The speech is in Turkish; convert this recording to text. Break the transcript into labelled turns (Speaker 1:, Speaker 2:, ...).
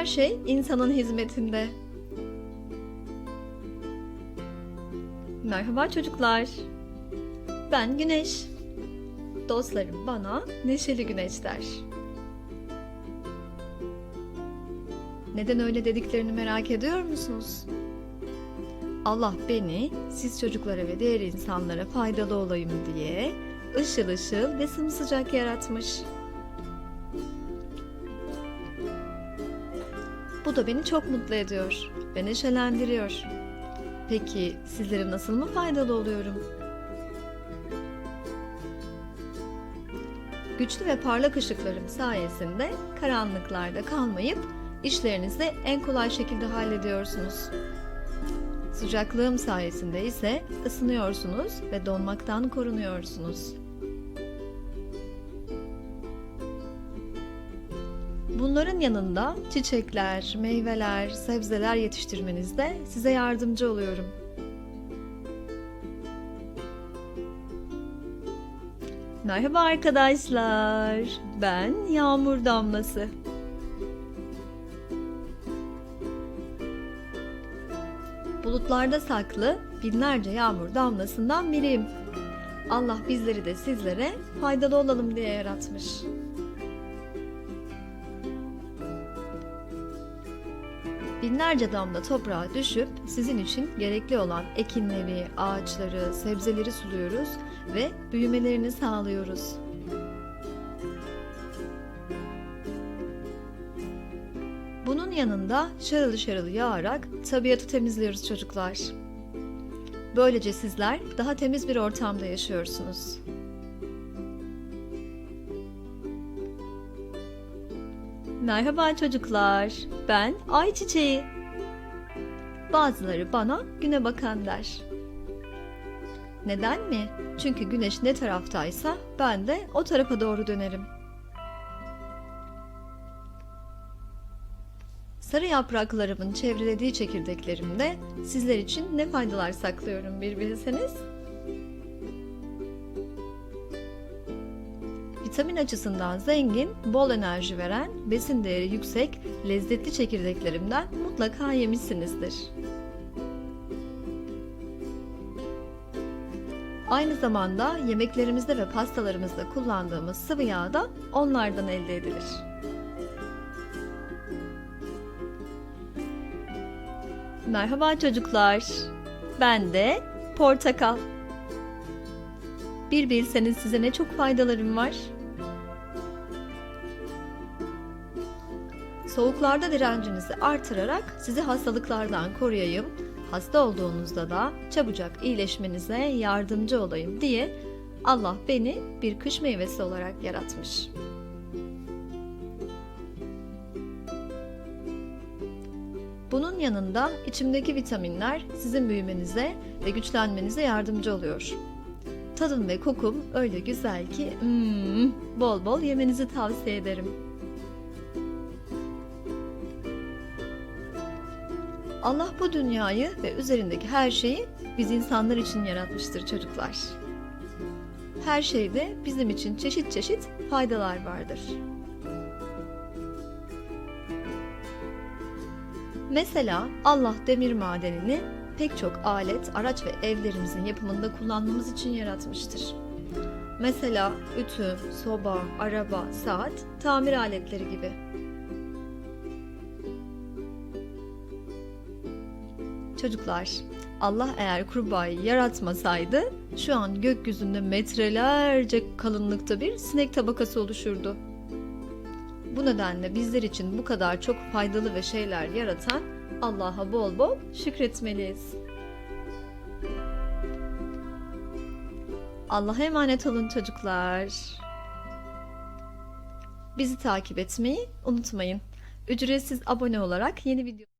Speaker 1: Her şey insanın hizmetinde. Merhaba çocuklar. Ben Güneş. Dostlarım bana neşeli güneş der. Neden öyle dediklerini merak ediyor musunuz? Allah beni siz çocuklara ve diğer insanlara faydalı olayım diye ışıl ışıl ve sımsıcak yaratmış. Bu da beni çok mutlu ediyor ve neşelendiriyor. Peki sizlere nasıl mı faydalı oluyorum? Güçlü ve parlak ışıklarım sayesinde karanlıklarda kalmayıp işlerinizi en kolay şekilde hallediyorsunuz. Sıcaklığım sayesinde ise ısınıyorsunuz ve donmaktan korunuyorsunuz. Bunların yanında çiçekler, meyveler, sebzeler yetiştirmenizde size yardımcı oluyorum. Merhaba arkadaşlar. Ben Yağmur Damlası. Bulutlarda saklı binlerce yağmur damlasından biriyim. Allah bizleri de sizlere faydalı olalım diye yaratmış. Binlerce damla toprağa düşüp sizin için gerekli olan ekinleri, ağaçları, sebzeleri suluyoruz ve büyümelerini sağlıyoruz. Bunun yanında şarıl şarıl yağarak tabiatı temizliyoruz çocuklar. Böylece sizler daha temiz bir ortamda yaşıyorsunuz. Merhaba çocuklar. Ben Ayçiçeği. Bazıları bana güne bakan der. Neden mi? Çünkü güneş ne taraftaysa ben de o tarafa doğru dönerim. Sarı yapraklarımın çevrelediği çekirdeklerimde sizler için ne faydalar saklıyorum bir bilseniz. Vitamin açısından zengin, bol enerji veren, besin değeri yüksek, lezzetli çekirdeklerimden mutlaka yemişsinizdir. Aynı zamanda yemeklerimizde ve pastalarımızda kullandığımız sıvı yağ da onlardan elde edilir. Merhaba çocuklar. Ben de portakal. Bir bilseniz size ne çok faydalarım var. Soğuklarda direncinizi artırarak sizi hastalıklardan koruyayım, hasta olduğunuzda da çabucak iyileşmenize yardımcı olayım diye Allah beni bir kış meyvesi olarak yaratmış. Bunun yanında içimdeki vitaminler sizin büyümenize ve güçlenmenize yardımcı oluyor. Tadım ve kokum öyle güzel ki hmm, bol bol yemenizi tavsiye ederim. Allah bu dünyayı ve üzerindeki her şeyi biz insanlar için yaratmıştır çocuklar. Her şeyde bizim için çeşit çeşit faydalar vardır. Mesela Allah demir madenini pek çok alet, araç ve evlerimizin yapımında kullanmamız için yaratmıştır. Mesela ütü, soba, araba, saat, tamir aletleri gibi. Çocuklar, Allah eğer kurbağayı yaratmasaydı şu an gökyüzünde metrelerce kalınlıkta bir sinek tabakası oluşurdu. Bu nedenle bizler için bu kadar çok faydalı ve şeyler yaratan Allah'a bol bol şükretmeliyiz. Allah'a emanet olun çocuklar. Bizi takip etmeyi unutmayın. Ücretsiz abone olarak yeni video